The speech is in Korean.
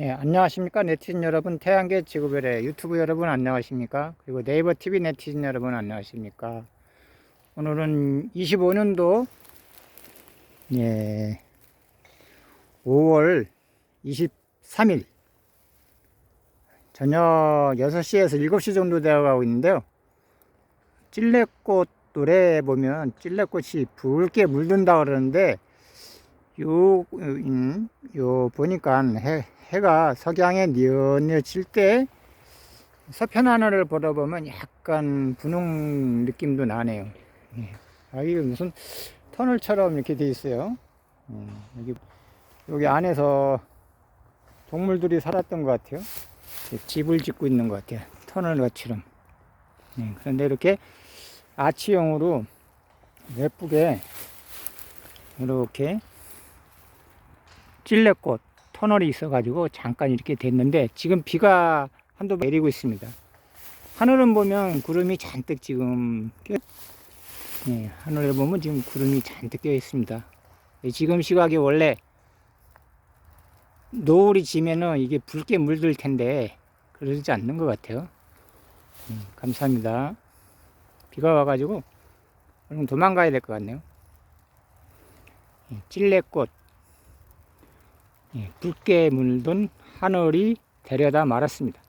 예, 안녕하십니까 네티즌 여러분. 태양계 지구별의 유튜브 여러분 안녕하십니까? 그리고 네이버 TV 네티즌 여러분 안녕하십니까? 오늘은 25년도 예 5월 23일 저녁 6시에서 7시 정도 되어 가고 있는데요. 찔레꽃 노래에 보면 찔레꽃이 붉게 물든다 그러는데 요, 음, 요 보니까 해, 해가 석양에 뉘어 질 때 서편 하늘을 보다 보면 약간 분홍 느낌도 나네요. 예. 아, 이게 무슨 터널처럼 이렇게 돼 있어요. 음, 여기, 여기 안에서 동물들이 살았던 것 같아요. 집을 짓고 있는 것 같아요. 터널 것처럼. 예, 그런데 이렇게 아치형으로 예쁘게 이렇게 찔레꽃 터널이 있어가지고 잠깐 이렇게 됐는데 지금 비가 번 내리고 있습니다. 하늘은 보면 구름이 잔뜩 지금 껴, 예, 하늘에 보면 지금 구름이 잔뜩 껴 있습니다. 예, 지금 시각이 원래 노을이 지면은 이게 붉게 물들 텐데 그러지 않는 것 같아요. 음, 감사합니다. 비가 와가지고 얼른 도망가야 될 것 같네요. 예, 찔레꽃 예, 붉게 물든 하늘이 데려다 말았습니다.